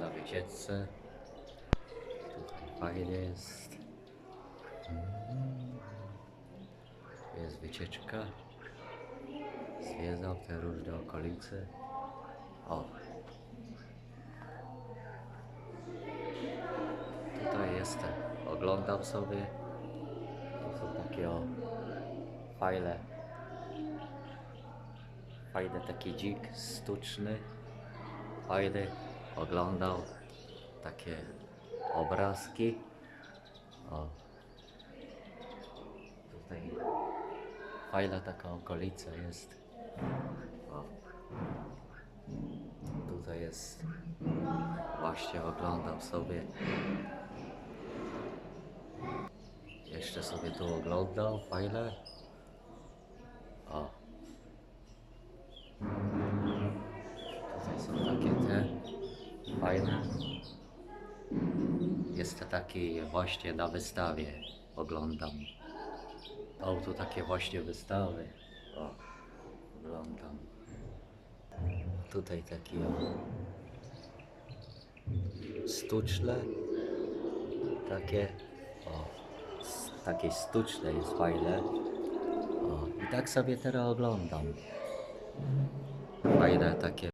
Na wycieczce. Tutaj fajnie jest. Mm. Jest wycieczka. Zwiedzam te różne okolice. O. Tutaj jestem. Oglądam sobie. To są takie o fajne. Fajny taki dzik sztuczny. Fajny. Oglądał takie obrazki. O. Tutaj fajna taka okolica jest. O. Tutaj jest. Właśnie oglądam sobie. Jeszcze sobie tu oglądam. Fajne. O. fajne. Jest taki właśnie na wystawie. Oglądam. O, tu takie właśnie wystawy. O, oglądam. Tutaj taki o, sztuczne. Takie. O, takie sztuczne jest fajne. O, i tak sobie teraz oglądam. Fajne takie